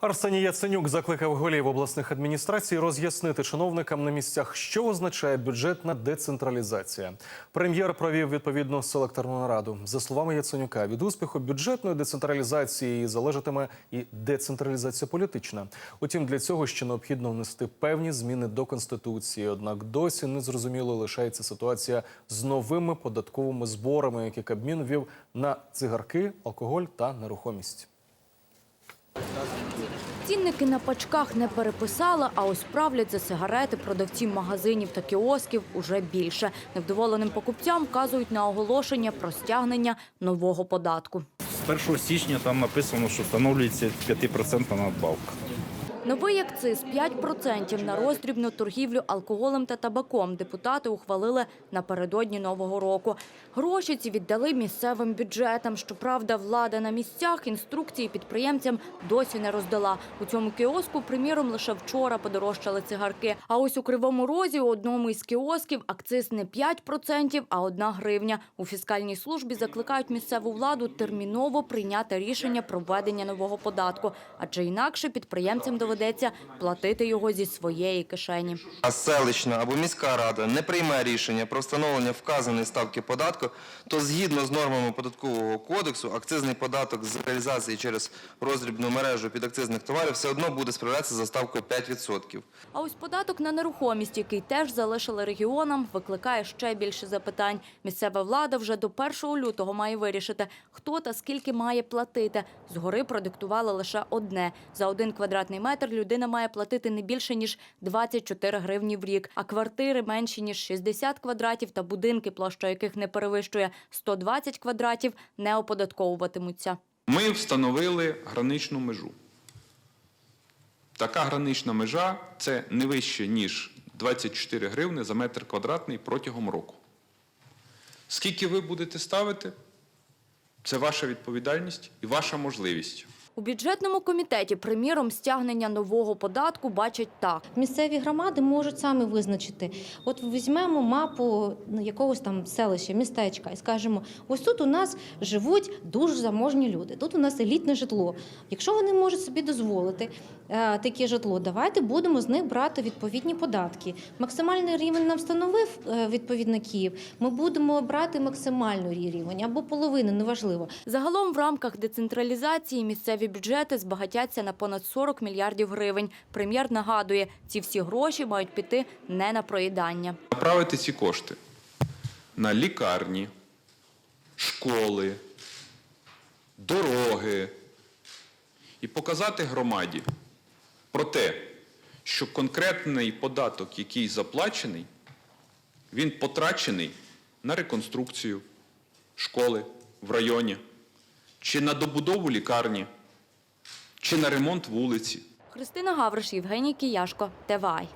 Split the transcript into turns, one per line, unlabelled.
Арсеній Яценюк закликав голів обласних адміністрацій роз'яснити чиновникам на місцях, що означає бюджетна децентралізація. Прем'єр провів відповідну селекторну нараду. За словами Яценюка, від успіху бюджетної децентралізації залежатиме і децентралізація політична. Утім, для цього ще необхідно внести певні зміни до конституції. Однак досі незрозуміло лишається ситуація з новими податковими зборами, які Кабмін ввів на цигарки, алкоголь та нерухомість.
Цінники на пачках не переписали, а ось правлять за сигарети продавців магазинів та кіосків уже більше. Невдоволеним покупцям вказують на оголошення про стягнення нового податку.
З 1 січня там написано, що встановлюється 5% надбавка.
Новий акциз 5% на роздрібну торгівлю алкоголем та табаком депутати ухвалили напередодні Нового року. Гроші ці віддали місцевим бюджетам. Щоправда, влада на місцях інструкції підприємцям досі не роздала. У цьому кіоску, приміром, лише вчора подорожчали цигарки. А ось у Кривому Розі у одному із кіосків акциз не 5%, а 1 гривня. У фіскальній службі закликають місцеву владу терміново прийняти рішення про введення нового податку, адже інакше підприємцям доведеться платити його зі своєї кишені.
а селищна або міська рада не прийме рішення про встановлення вказаної ставки податку, то згідно з нормами податкового кодексу акцизний податок з реалізації через роздрібну мережу підакцизних товарів все одно буде справлятися за ставкою 5%.
А ось податок на нерухомість, який теж залишили регіонам, викликає ще більше запитань. Місцева влада вже до 1 лютого має вирішити, хто та скільки має платити. Згори продиктували лише одне. За один квадратний метр людина має платити не більше, ніж 24 гривні в рік, а квартири менші, ніж 60 квадратів та будинки, площа яких не перевищує 120 квадратів, не оподатковуватимуться.
Ми встановили граничну межу. Така гранична межа це не вище, ніж 24 гривни за метр квадратний протягом року. Скільки ви будете ставити, це ваша відповідальність і ваша можливість.
У бюджетному комітеті, приміром, стягнення нового податку бачать так.
Місцеві громади можуть самі визначити. От візьмемо мапу ну, якогось там селища, містечка і скажемо: ось тут у нас живуть дуже заможні люди. Тут у нас елітне житло. Якщо вони можуть собі дозволити е, таке житло, давайте будемо з них брати відповідні податки. Максимальний рівень нам встановив е, відповідно Київ. Ми будемо брати максимальний рівень або половину, неважливо.
Загалом в рамках децентралізації місцеві бюджети збагатяться на понад 40 мільярдів гривень. Прем'єр нагадує, ці всі гроші мають піти не на проїдання.
Направити ці кошти на лікарні, школи, дороги і показати громаді про те, що конкретний податок, який заплачений, він потрачений на реконструкцію школи в районі, чи на добудову лікарні, чи на ремонт вулиці.
Христина Гавриш, Євгеній Кияшко, ТВАЙ.